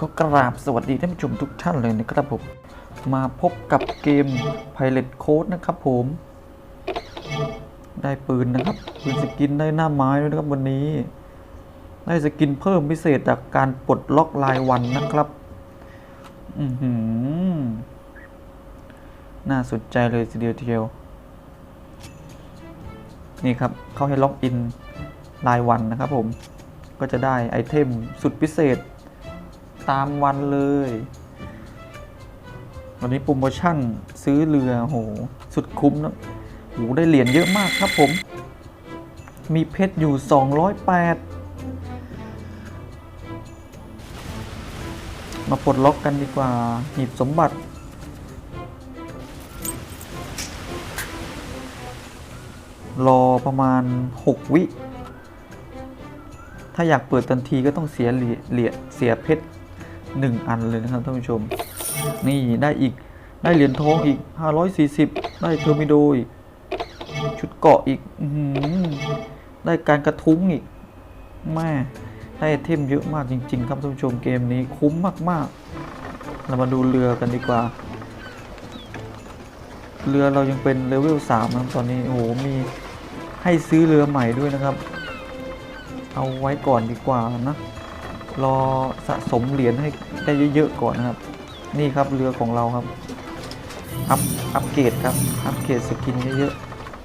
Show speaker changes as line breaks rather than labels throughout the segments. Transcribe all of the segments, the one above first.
ขอกราบสวัสดีท่านผู้ชมทุกท่านเลยนะครับผม มาพบกับเกม Pilot Code นะครับผม ได้ปืนนะครับ ปืนสกินได้หน้าไม้ด้วยนะครับวันนี้ ได้สกินเพิ่มพิเศษจากการปลดล็อกรายวันนะครับ อือหือ น่าสนใจเลยทีเดียวทีเดียว นี่ครับ เข้าให้ล็อกอินรายวันนะครับผม ก็จะได้ไอเทมสุดพิเศษ ตามวันเลย วันนี้โปรโมชั่นซื้อเรือโหสุดคุ้มนะโหได้เหรียญเยอะมากครับผม มีเพชรอยู่ 208 มาปลดล็อกกันดีกว่า หีบสมบัติรอประมาณ 6 วิ ถ้าอยากเปิดทันทีก็ต้องเสียเหรียญเหรียญเสียเพชร หนึ่งอันเลยนะครับท่านผู้ชม นี่ได้อีกได้เหรียญทองอีก 540 ได้เทอร์มิโดอีก ชุดเกาะอีกอได้การกระทุ้งอีกแม่ได้ไอเทมเยอะมากจริง ๆ ครับท่านผู้ชมเกมนี้คุ้มมากๆ เรามาดูเรือกันดีกว่า เรือเรายังเป็นเลเวล3นะครับตอนนี้โอ้โหมีให้ซื้อเรือใหม่ด้วยนะครับ เอาไว้ก่อนดีกว่านะ รอสะสมเหรียญให้ได้เยอะๆก่อนนะครับ นี่ครับเรือของเราครับ อัพอัปเกรดครับ อัปเกรดสกินเยอะ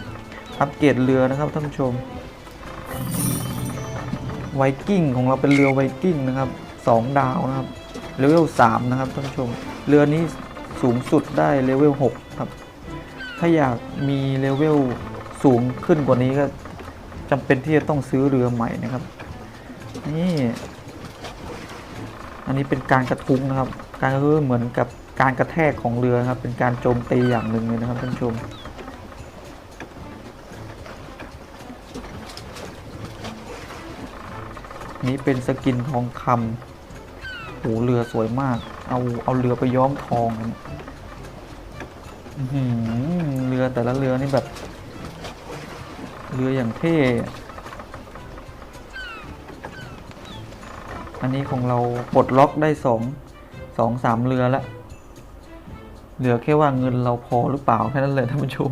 ๆ อัปเกรดเรือนะครับท่านผู้ชม ไวกิ้งของเราเป็นเรือไวกิ้งนะครับสองดาวนะครับ เลเวล3นะครับท่านผู้ชม เรือนี้สูงสุดได้เลเวล6ครับ ถ้าอยากมีเลเวลสูงขึ้นกว่านี้ก็จำเป็นที่จะต้องซื้อเรือใหม่นะครับ นี่ อันนี้เป็นการกระทุ้งนะครับ การกระทุ้งเหมือนกับการกระแทกของเรือครับ เป็นการโจมตีอย่างหนึ่งเลยนะครับท่านผู้ชมนี่เป็นสกินทองคำโหเรือสวยมาก เอาเอาเรือไปย้อมทองอื้อหือเรือแต่ละเรือนี่แบบ เรืออย่างเท่ อันนี้ของเราปลดล็อกได้สองสองสามเรือแล้วเหลือแค่ว่าเงินเราพอหรือเปล่าแค่นั้นเลยท่านผู้ชม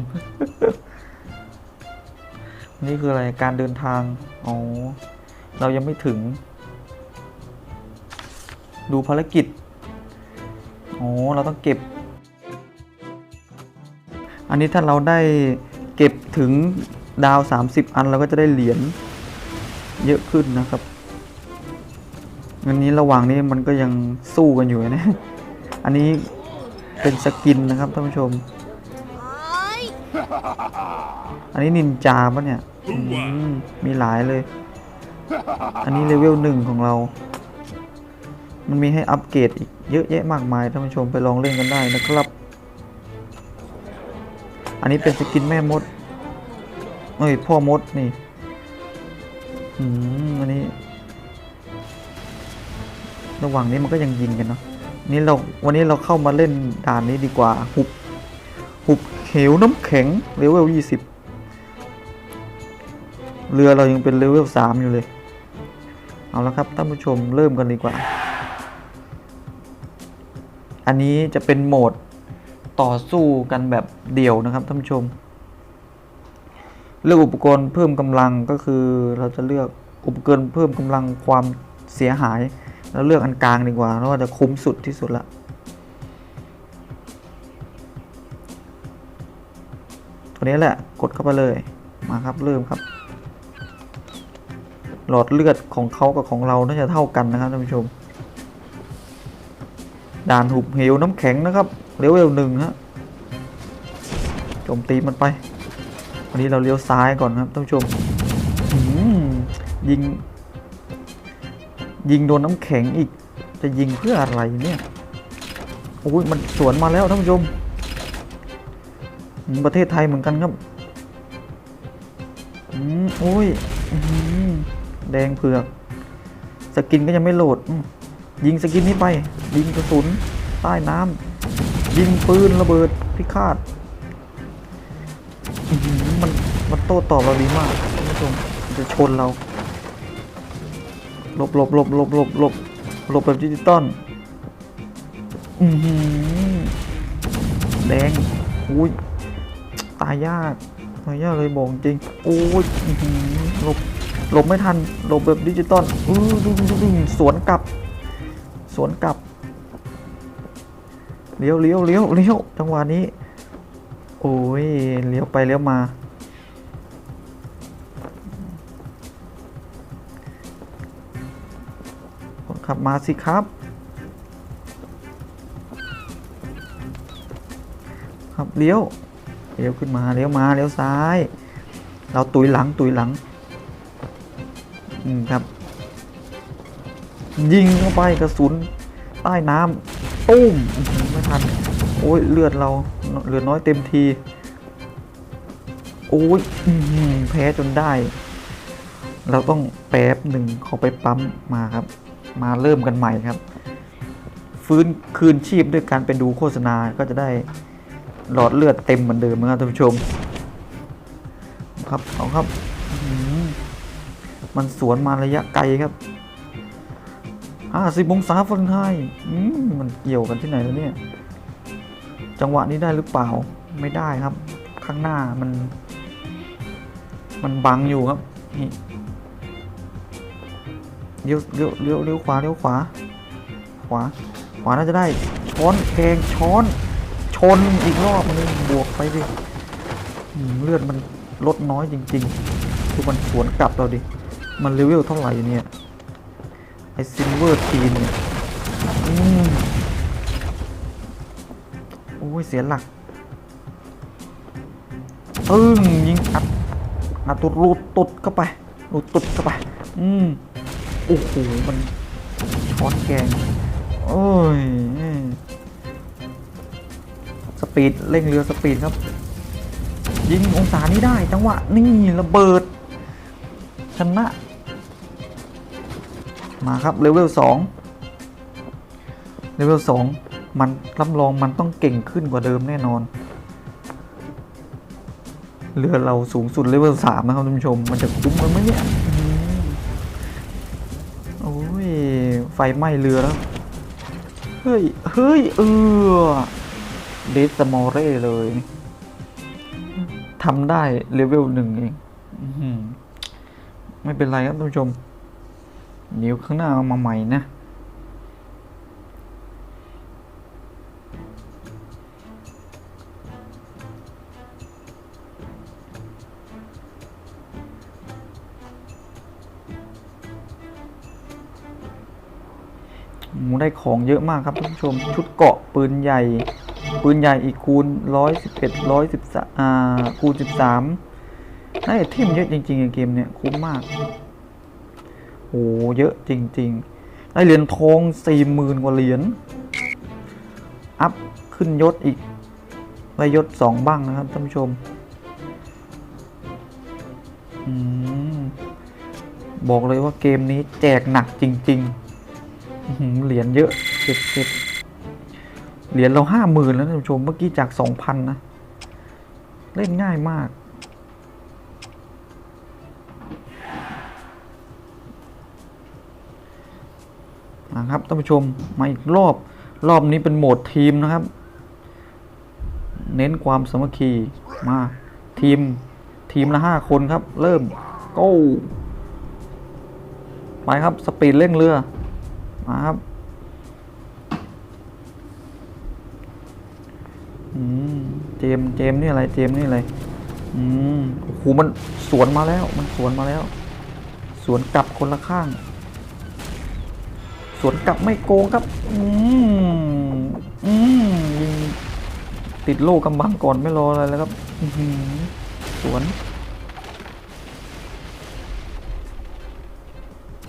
นี่คืออะไรการเดินทาง อ๋อ เรายังไม่ถึง ดูภารกิจ อ๋อ เราต้องเก็บ อันนี้ถ้าเราได้เก็บถึงดาว 30 อันเราก็จะได้เหรียญเยอะขึ้นนะครับ อันนี้ระหว่างนี้มันก็ยังสู้กันอยู่นะ อันนี้เป็นสกินนะครับท่านผู้ชม อันนี้นินจาปะเนี่ยมมีหลายเลย อันนี้เลเวลหนึ่งของเรา มันมีให้อัปเกรดอีกเยอะแยะมากมายท่านผู้ชมไปลองเล่นกันได้นะครับ อันนี้เป็นสกินแม่มด เอ้ยพ่อมดนี่ อืมอันนี้ ระหว่างนี้มันก็ยังยิงกันเนาะนี่เราวันนี้เราเข้ามาเล่นด่านนี้ดีกว่า หุบ หุบเหวน้ำแข็งเลเวลยี่สิบเรือเรายังเป็นเลเวลสามอยู่เลย เอาละครับท่านผู้ชมเริ่มกันดีกว่า อันนี้จะเป็นโหมดต่อสู้กันแบบเดี่ยวนะครับท่านผู้ชม เลือกอุปกรณ์เพิ่มกำลังก็คือเราจะเลือกอุปกรณ์เพิ่มกำลังความเสียหาย แล้วเลือกอันกลางดีกว่าเพราะว่าจะคุ้มสุดที่สุดละตัวนี้แหละกดเข้าไปเลยมาครับเริ่มครับ หลอดเลือดของเขากับของเราน่าจะเท่ากันนะครับท่านผู้ชม ด่านหุบเหวน้ำแข็งนะครับเลเวลหนึ่งฮะโจมตีมันไปวันนี้เราเลี้ยวซ้ายก่อนครับท่านผู้ชมยิง ยิงโดนน้ำแข็งอีก จะยิงเพื่ออะไรเนี่ย โอ้ยมันสวนมาแล้วท่านผู้ชม ประเทศไทยเหมือนกันครับ อืมโอ้ยอื้อหือแดงเผือก สกินก็ยังไม่โหลด ยิงสกินนี้ไป ยิงกระสุน ใต้น้ำ ยิงปืนระเบิดพิฆาตอื้อหือมันมันโต้ตอบเราดีมากท่านผู้ชมจะชนเรา หลบหลบหลบหลบหลบหลบหลบแบบดิจิตอลอือหือแดงอุ้ยตายยากตายยากเลยบอกจริงโอ้ยอื้อหือหลบหลบไม่ทันหลบแบบดิจิตอลอือดูดูดูดูสวนกลับ สวนกลับเลี้ยวเลี้ยวเลี้ยวเลี้ยวจังหวะนี้ โอ้ยเลี้ยวไปเลี้ยวมา ขับมาสิครับครับเลี้ยวเลี้ยวขึ้นมาเลี้ยวมาเลี้ยวซ้าย เราตุยหลังตุยหลังอืมครับ ยิงเข้าไปกระสุนใต้น้ำตุ้มไม่ทันโอ้ยเลือดเราเหลือน้อยเต็มที โอ้ยอแพ้จนได้ เราต้องแป๊บหนึ่งเขาไปปั๊มมาครับ มาเริ่มกันใหม่ครับ ฟื้นคืนชีพด้วยการไปดูโฆษณาก็จะได้หลอดเลือดเต็มเหมือนเดิมนะครับท่านผู้ชม ครับเอาครับมันสวนมาระยะไกลครับห้าสิบองศาฟาเรนไฮต์อืมมันเกี่ยวกันที่ไหนแล้วเนี่ย จังหวะนี้ได้หรือเปล่า ไม่ได้ครับ ข้างหน้ามัน มันบังอยู่ครับนี่ เลี้ยวเลี้ยวเลี้ยวเลี้ยวขวาเลี้ยวขวา ขวา ขวาน่าจะได้ ช้อนแกงช้อน ชนอีกรอบนึงบวกไปดิเลือดมันลดน้อยจริงๆคือมันสวนกลับเราดิ มันเลเวลเท่าไหร่เนี่ยไอซิลเวอร์ทีมเนี่ยอืมโอ้ยเสียหลักปึ้งยิงอัดอัดตุดรูดตุดเข้าไปรูดตุดเข้าไป อืม โอ้โห มันช้อนแกง โอ้ย สปีดเร่งเรือสปีดครับ ยิงองศานี้ได้ จังหวะนี่ระเบิด ชนะ มาครับเลเวลสองเลเวลสองมันรับรองมันต้องเก่งขึ้นกว่าเดิมแน่นอน เรือเราสูงสุดเลเวลสามนะครับท่านผู้ชม มันจะคุ้มกันไหมเนี่ยอืม โอ้ย ไฟไหม้เรือแล้ว เฮ้ย เฮ้ย เออเดสมอเร่เลยทำได้เลเวลหนึ่งเองไม่เป็นไรครับท่านผู้ชมเดี๋ยวข้างหน้าเอามาใหม่นะ ได้ของเยอะมากครับท่านผู้ชม ชุดเกาะปืนใหญ่ ปืนใหญ่อีกคูณร้อยสิบเอ็ดร้อยสิบสอ่าคูณสิบสามได้ทิมเยอะจริงๆในเกมเนี่ยคุ้มมากโอ้เยอะจริง ๆ ได้เหรียญทองสี่หมื่นกว่าเหรียญอัพขึ้นยศอีกได้ยศสองบ้างนะครับท่านผู้ชมอืมบอกเลยว่าเกมนี้แจกหนักจริง ๆ เหรียญเยอะเจ็ดเจ็ดเหรียญเราห้าหมื่นแล้วท่านผู้ชมเมื่อกี้จากสองพันนะ เล่นง่ายมาก นะครับท่านผู้ชม มาอีกรอบ รอบนี้เป็นโหมดทีมนะครับ เน้นความสามัคคีมาทีม ทีมละห้าคนครับ เริ่ม go ไปครับ สปีดเร่งเรือ ครับอืมเจมเจมนี่อะไรเจมนี่อะไรอืมโอ้โหมันสวนมาแล้ว มันสวนมาแล้ว สวนกลับคนละข้าง สวนกลับไม่โกงครับ อืมอืมยิงติดโล่กำบังก่อนไม่รออะไรแล้วครับอื้อหือสวน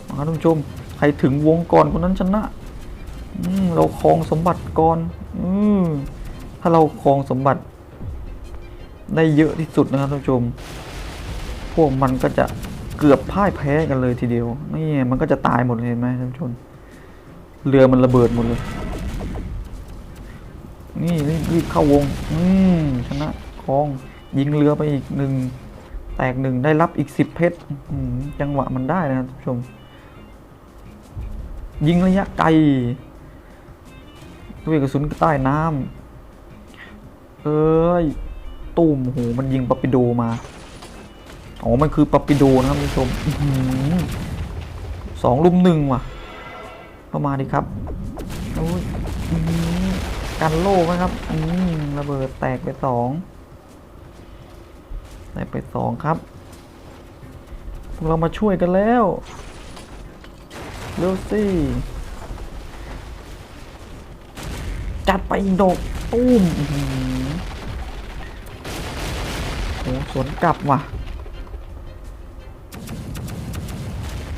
มาท่านผู้ชม รถึงวงก่อนคนนั้นชนะเราครองสมบัติก่อนอถ้าเราครองสมบัติ ได้เยอะที่สุดนะครับท่านผู้ชม พวกมันก็จะเกือบพ่ายแพ้กันเลยทีเดียว นี่มันก็จะตายหมดเลยเห็นไหมท่านผู้ชม เรือมันระเบิดหมดเลย นี่รีบเข้าวง อืมชนะครอง ยิงเรือไปอีกหนึ่ง แตกหนึ่งได้รับอีกสิบเพชรจังหวะมันได้นะครับท่านผู้ชม ยิงระยะไกลด้วยกระสุนใต้น้ำเอ้ยตูมโหมันยิงปาปิโดมาอ๋อมันคือปาปิโดนะครับคุณผู้ชมสองลุมหนึ่งว่ะเข้ามาดิครับโอ้ยกันโล่ไหมครับอืมระเบิดแตกไปสองแตกไปสองครับพวกเรามาช่วยกันแล้ว เร็วสิจัดไปอีกดกตุ้มอื้อหือโหสวนกลับว่ะ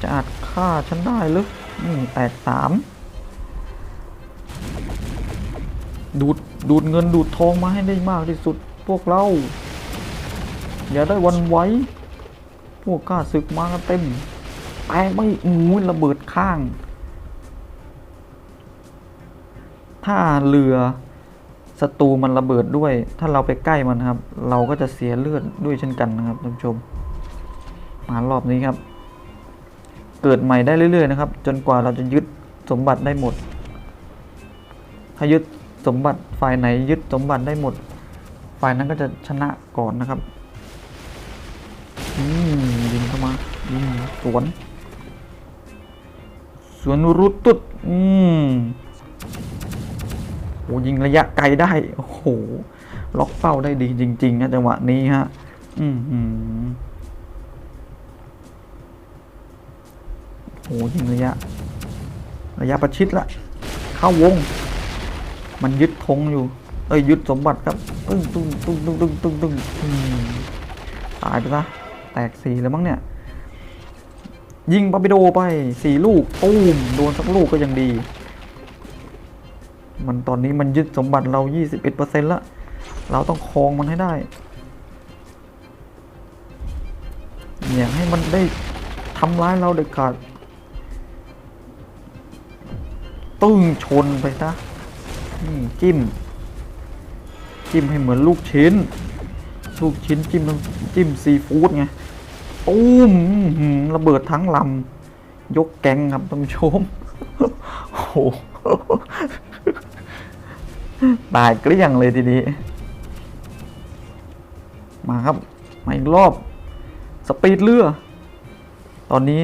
จะอาจฆ่าฉันได้หรือนี่แตกสามดูด ดูดเงินดูดทองมาให้ได้มากที่สุดพวกเรา อย่าได้วันไหวพวกข้าศึกมากันเต็ม แตกไม่อู้ยระเบิดข้าง ถ้าเรือศัตรูมันระเบิดด้วย ถ้าเราไปใกล้มันครับ เราก็จะเสียเลือดด้วยเช่นกันนะครับท่านผู้ชม มารอบนี้ครับ เกิดใหม่ได้เรื่อย ๆ นะครับ จนกว่าเราจะยึดสมบัติได้หมด ถ้ายึดสมบัติฝ่ายไหนยึดสมบัติได้หมด ฝ่ายนั้นก็จะชนะก่อนนะครับ อืมยิงเข้ามายิงสวน สวนรุดตุดอืมโหยิงระยะไกลได้ โอ้โห ล็อกเป้าได้ดีจริงๆนะจังหวะนี้ฮะ อืมหืมโหยิงระยะ ระยะประชิดละ เข้าวง มันยึดธงอยู่ เอ้ยยึดสมบัติครับตึ้งตึ้งตึ้งตึ้งตึ้งตึ้งตึ้งตายไปซะแตกสี่แล้วมั้งเนี่ย ยิงปาปิโดไปสี่ลูกตูมโดนสักลูกก็ยังดี มันตอนนี้มันยึดสมบัติเรา 21%ละเราต้องครองมันให้ได้อย่าให้มันได้ทำร้ายเราเด็ดขาดตึ้งชนไปซะนี่จิ้ม จิ้มให้เหมือนลูกชิ้น ลูกชิ้นจิ้มจิ้มซีฟู้ดไง ตูมระเบิดทั้งลำยกแกงครับท่านผู้ชมโอ้โหตายเกลี้ยงเลยทีนี้ มาครับ มาอีกรอบ สปีดเรือ ตอนนี้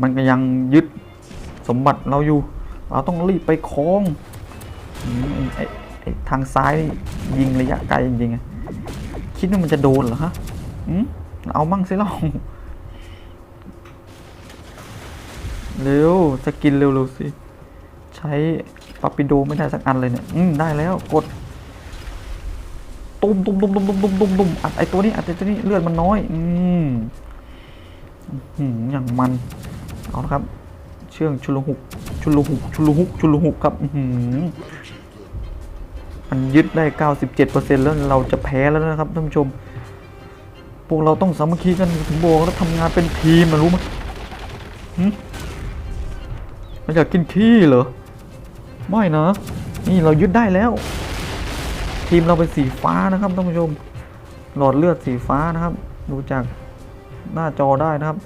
มันก็ยังยึดสมบัติเราอยู่ เราต้องรีบไปคล้องไอ้ทางซ้ายยิงระยะไกลจริงๆคิดว่ามันจะโดนเหรอฮะอืม เอามั่งสิเราเร็วสกินเร็วๆสิ ใช้ปาปิโดไม่ได้สักอันเลยเนี่ย อืม ได้แล้วกด ตุ้มตุ้มตุ้มตุ้มตุ้มตุ้มตุ้มตุ้มอัดไอตัวนี้อัดไอตัวนี้เลือดมันน้อย อืมอื้อหืออย่างมัน เอาละครับ เชื่องชุลหุก ชุลหุก ชุลหุก ชุลหุกครับอื้อหือมันยึดได้ 97%แล้วเราจะแพ้แล้วนะครับท่านผู้ชม วกเราต้องสามัคคีกันถึงบกแล้วทำงานเป็นทีมนะรู้ไหมหึมันอยากกินขี้เหรอ ไม่นะ นี่เรายึดได้แล้ว ทีมเราเป็นสีฟ้านะครับท่านผู้ชม หลอดเลือดสีฟ้านะครับ ดูจากหน้าจอได้นะครับ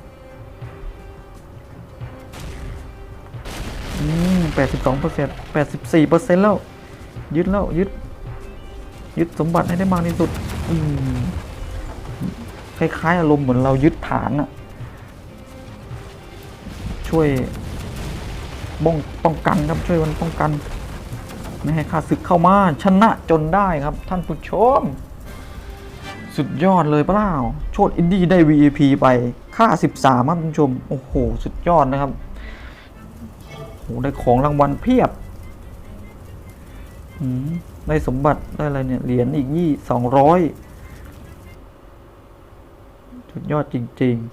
อืมแปดสิบสองเปอร์เซ็นต์แปดสิบสี่เปอร์เซ็นต์แล้ว ยึดแล้วยึด ยึดสมบัติให้ได้มากที่สุด อืม คล้ายๆอารมณ์เหมือนเรายึดฐานอะช่วยป้องป้องกันครับช่วยมันป้องกันไม่ให้ข้าศึกเข้ามาชนะจนได้ครับ ท่านผู้ชม สุดยอดเลยเปล่าโชดอินดี้ได้ VIP ไปค่า 13ครับท่านผู้ชม โอ้โห สุดยอดนะครับโอ้โหได้ของรางวัลเพียบได้สมบัติได้อะไรเนี่ยเหรียญอีกยี่สองร้อย สุดยอดจริง ๆ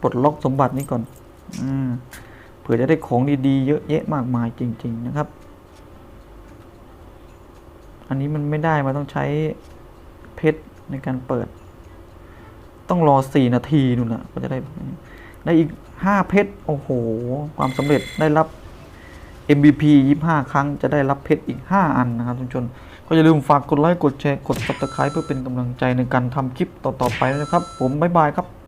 ปลดล็อกสมบัตินี้ก่อนอ่าเผื่อจะได้ของดีๆ เยอะแยะมากมายจริง ๆ นะครับ อันนี้มันไม่ได้มันต้องใช้เพชรในการเปิด ต้องรอสี่นาทีนู่นนะก็จะได้ ได้อีกห้าเพชร โอ้โห ความสำเร็จได้รับ MVP 25 ครั้งจะได้รับเพชรอีก 5 อันนะครับทุกชน ก็อย่าลืมฝากกดไลค์ กดแชร์ กด subscribe เพื่อเป็นกำลังใจในการทำคลิปต่อๆไปนะครับ ผมบ๊ายบายครับ